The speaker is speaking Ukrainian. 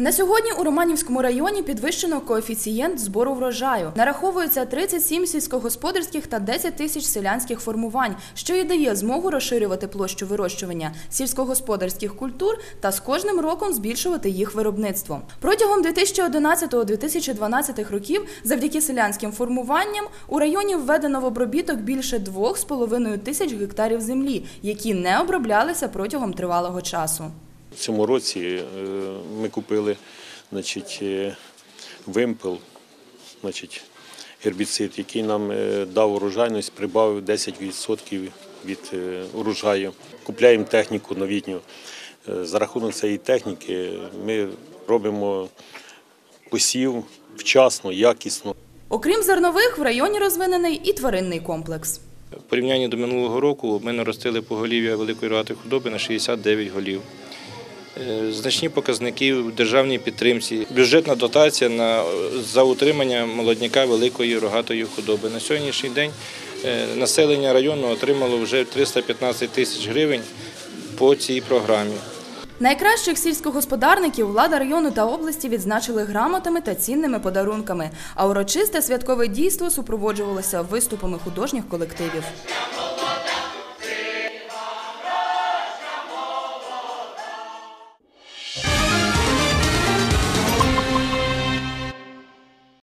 На сьогодні у Романівському районі підвищено коефіцієнт збору врожаю. Нараховується 37 сільськогосподарських та 10 тисяч селянських формувань, що і дає змогу розширювати площу вирощування сільськогосподарських культур та з кожним роком збільшувати їх виробництво. Протягом 2011-2012 років, завдяки селянським формуванням, у районі введено в обробіток більше 2,5 тисяч гектарів землі, які не оброблялися протягом тривалого часу. В цьому році е, ми купили значить, е, вимпел, значить, гербіцид, який нам е, дав урожайність, прибавив 10% від урожаю. Купляємо техніку новітню. За рахунок цієї техніки ми робимо посів вчасно, якісно. Окрім зернових, в районі розвинений і тваринний комплекс. В порівнянні до минулого року ми наростили поголів'я великої рогатої худоби на 69 голів. Е, Значні показники в державній підтримці, бюджетна дотація на, за утримання молодняка великої рогатої худоби. На сьогоднішній день е, населення району отримало вже 315 тисяч гривень по цій програмі. Найкращих сільськогосподарників влада району та області відзначили грамотами та цінними подарунками. А урочисте святкове дійство супроводжувалося виступами художніх колективів.